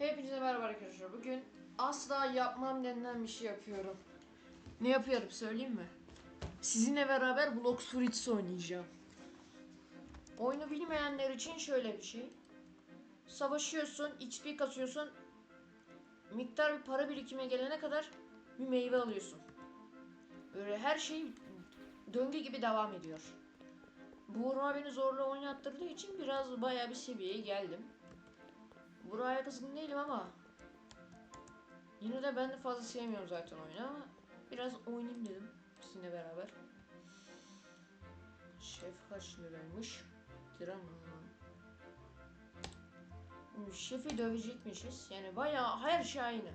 Hepinize merhaba arkadaşlar. Bugün asla yapmam denilen bir şey yapıyorum. Ne yapıyorum söyleyeyim mi? Sizinle beraber Blox Fruits oynayacağım. Oyunu bilmeyenler için şöyle bir şey. Savaşıyorsun, XP kasıyorsun. Miktar bir para birikime gelene kadar bir meyve alıyorsun. Böyle her şey döngü gibi devam ediyor. Bu vurma beni zorla oynattırdığı için biraz bayağı bir seviyeye geldim. Buraya kızgın değilim ama yine de ben de fazla sevmiyorum zaten oyunu ama biraz oynayayım dedim sizinle beraber. Şef kaç liraymış? Lira mı? Şefi dövecekmişiz. Yani bayağı her şey aynı.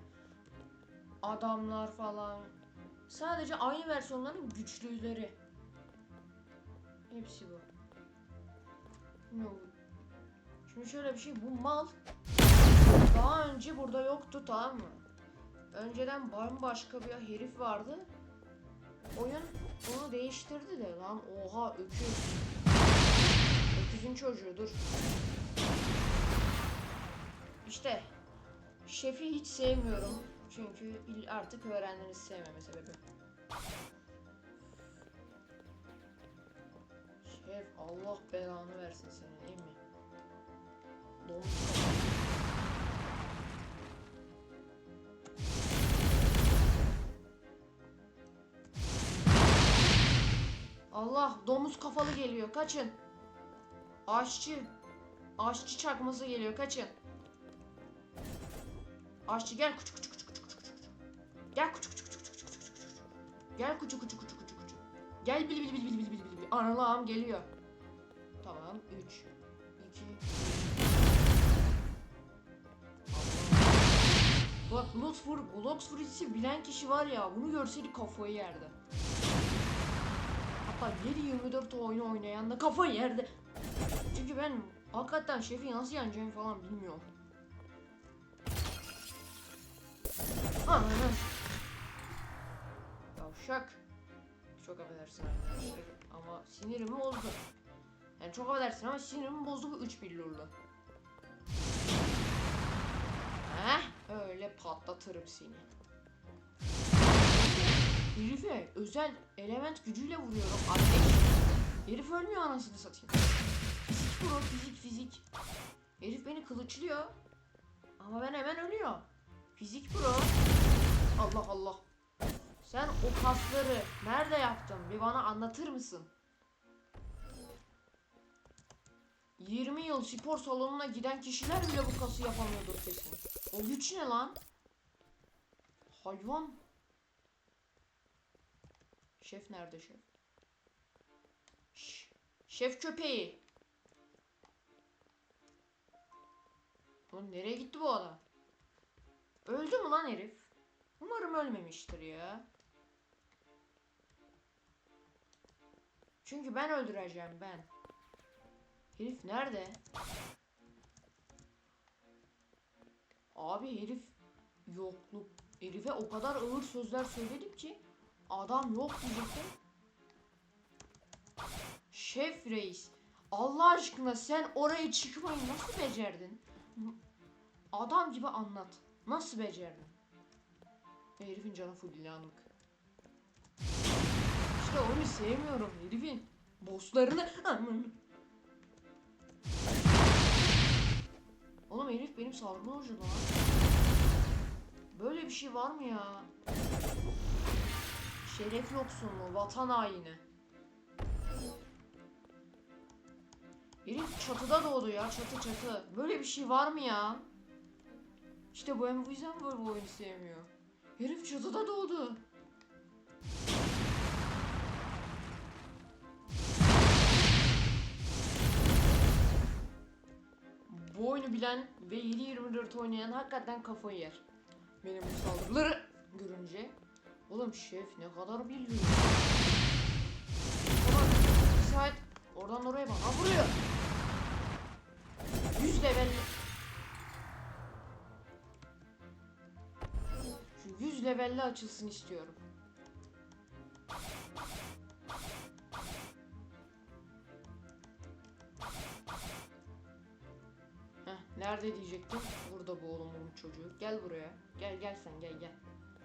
Adamlar falan. Sadece aynı versiyonların güçlüleri. Hepsi bu. No. Şimdi şöyle bir şey bu mal daha önce burada yoktu tamam mı? Önceden bambaşka bir herif vardı. Oyun onu değiştirdi de lan oha öküz. Öküzün çocuğu dur. İşte şefi hiç sevmiyorum. Çünkü artık öğrendiniz sevmeme sebebi. Şef Allah belanı versin senin değil mi? Domuz Allah domuz kafalı geliyor kaçın. Aşçı. Aşçı çakması geliyor kaçın. Aşçı gel kuçu kuçu kuçu kuçu kuçu kuçu. Gel kuçu kuçu kuçu kuçu kuçu kuçu. Gel kuçu kuçu kuçu kuçu kuçu. Gel bil bil bil bil bil bil bil. Analağım geliyor. Tamam 3 2 Bak Bloxfur, Bloxfur'u bilen kişi var ya bunu görseydi kafayı yerdi. Hatta 7-24 oyunu oynayan da kafayı yerdi. Çünkü ben hakikaten şefi nasıl yeneceğimi falan bilmiyorum. Ananı. Yavşak. Çok affedersin ama sinirimi bozdu. Yani çok affedersin ama sinirimi bozdu bu 3 billurlu. Heh, öyle patlatırım seni. Herife özel element gücüyle vuruyorum. Ateş. Herif ölmüyor anasını satayım. Fizik pro, fizik fizik. Herif beni kılıçlıyor. Ama ben hemen ölüyor. Fizik pro. Allah Allah. Sen o kasları nerede yaptın? Bir bana anlatır mısın? 20 yıl spor salonuna giden kişiler bile bu kası yapamıyordur kesin. O güç ne lan? Hayvan. Şef nerede şef? Şş, Şef köpeği. Lan nereye gitti bu adam? Öldü mü lan herif? Umarım ölmemiştir ya. Çünkü ben öldüreceğim ben. Herif nerede? Abi herif yokluk. Herife o kadar ağır sözler söyledim ki adam yok diyecektim. Şef reis. Allah aşkına sen oraya çıkmayı nasıl becerdin? Adam gibi anlat. Nasıl becerdin? Herifin canı full anlık. İşte onu sevmiyorum herifin. Bosslarını... Oğlum herif benim saldırma hoca lan. Böyle bir şey var mı ya? Şeref yoksunluğu, vatan haini. Herif çatıda doğdu ya, çatı çatı. Böyle bir şey var mı ya? İşte bu hem bu yüzden böyle bu oyunu sevmiyor. Herif çatıda doğdu. Bu oyunu bilen ve 7-24 oynayan hakikaten kafayı yer. Benim bu saldırıları görünce. Oğlum şef ne kadar biliyor. Ulan saat oradan oraya bana vuruyor. 100 level. Şu 100 levelle açılsın istiyorum. Heh, nerede diyecektim? Burada bu oğlum çocuğu. Gel buraya. Gel gel sen gel gel.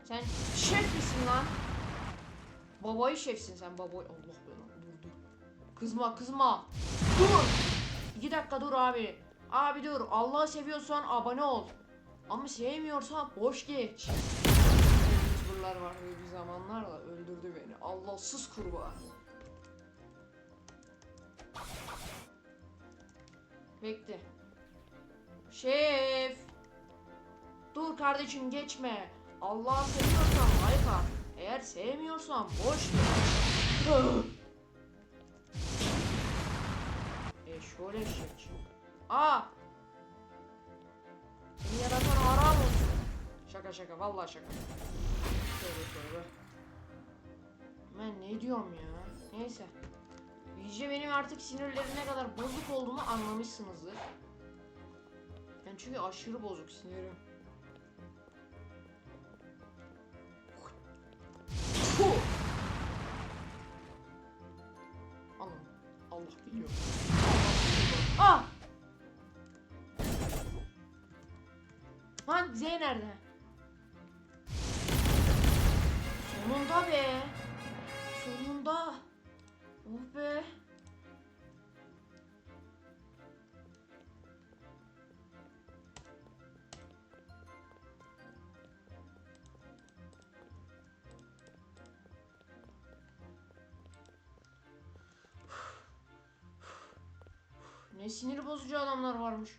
Sen şef misin lan? Babayı şefsin sen babayı. Allah belanı dur dur. Kızma kızma. Dur. İki dakika dur abi. Abi dur. Allah'ı seviyorsan abone ol. Ama sevmiyorsan boş geç. YouTuber'lar var bir zamanlar da öldürdü beni. Allahsız kurbağa. Bekle. Şef. Dur kardeşim geçme. Allah'ı seviyorsan like at. Eğer sevmiyorsan boş ver. e şöyle şek. Aa. Seni yaratan haram olsun. Şaka şaka vallahi şaka. Tövbe tövbe. Ben ne diyorum ya? Neyse. İyice benim artık sinirlerim ne kadar bozuk olduğunu anlamışsınızdır. Ben çünkü aşırı bozuk sinirim. Z nerede? Sonunda be. Sonunda. Oh be. Ne sinir bozucu adamlar varmış.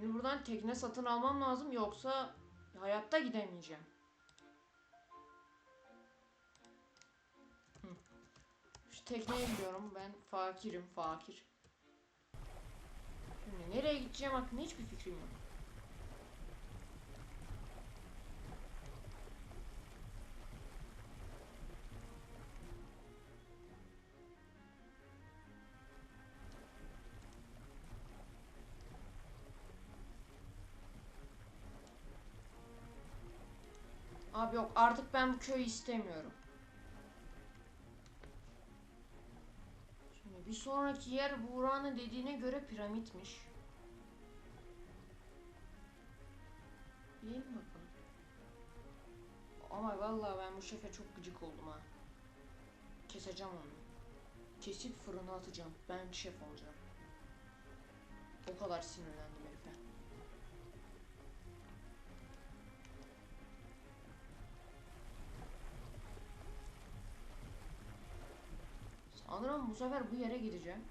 Şimdi buradan tekne satın almam lazım yoksa hayatta gidemeyeceğim. Şu tekneye gidiyorum ben fakirim fakir. Şimdi nereye gideceğim hakkında hiçbir fikrim yok. Abi yok artık ben bu köyü istemiyorum. Şimdi bir sonraki yer Buğra'nın dediğine göre piramitmiş. Yiyelim bakalım. Ama vallahi ben bu şefe çok gıcık oldum ha. Keseceğim onu. Kesip fırına atacağım. Ben şef olacağım. O kadar sinirlendim herife. Sanırım bu sefer bu yere gideceğim.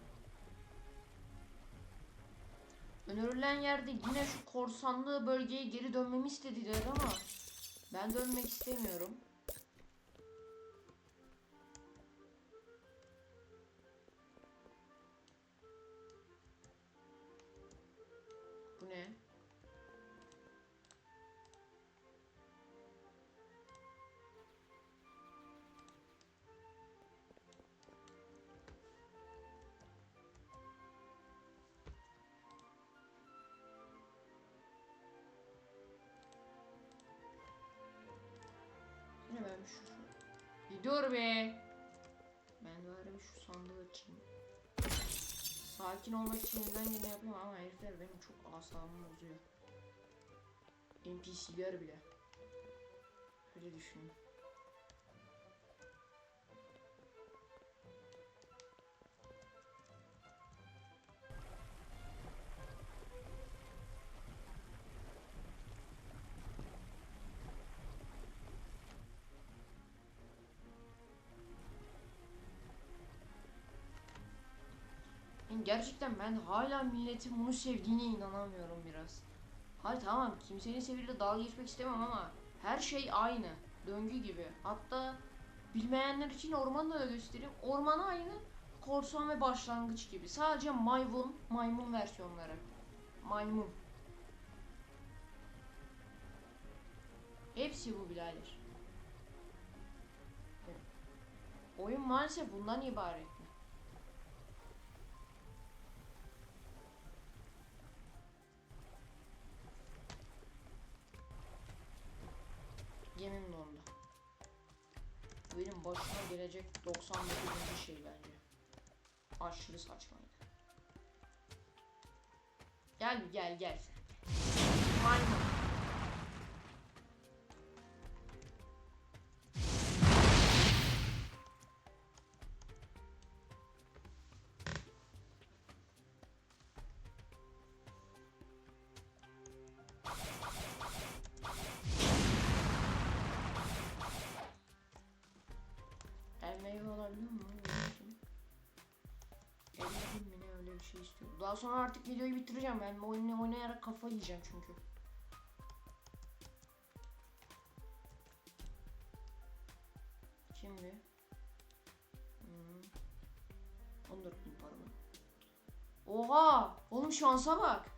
Önerilen yerde yine şu korsanlığı bölgeye geri dönmemi istediler ama ben dönmek istemiyorum. Şu... Bir dur be. Ben de bir şu sandığı açayım. Sakin olmak için elimden geleni yapıyorum ama herifler benim çok asabımı bozuyor. NPC'ler bile. Öyle düşünün. Yani gerçekten ben hala milletin bunu sevdiğine inanamıyorum biraz. Hayır tamam kimsenin sevgiyle dalga geçmek istemem ama her şey aynı. Döngü gibi. Hatta bilmeyenler için ormanı da göstereyim. Orman aynı. Korsan ve başlangıç gibi. Sadece maymun, maymun versiyonları. Maymun. Hepsi bu birader. Oyun maalesef bundan ibaret. benim başıma gelecek 99. şey bence. Aşırı saçmaydı. Gel gel gel sen. şey istiyorum. Daha sonra artık videoyu bitireceğim. Ben oyunu oynayarak kafa yiyeceğim çünkü. Şimdi. Hmm. 14 bin para mı? Oha! Oğlum şansa bak.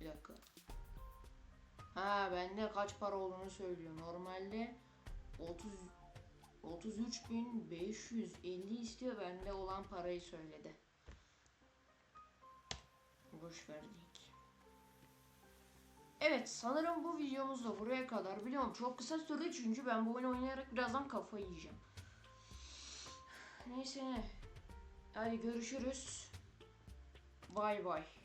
bir dakika. Ha bende kaç para olduğunu söylüyor. Normalde 30 33.550 istiyor. Bende olan parayı söyledi. Boş verdik. Evet sanırım bu videomuz da buraya kadar. Biliyorum çok kısa sürdü çünkü ben bu oyunu oynayarak birazdan kafa yiyeceğim. Neyse ne. Hadi görüşürüz. Bay bay.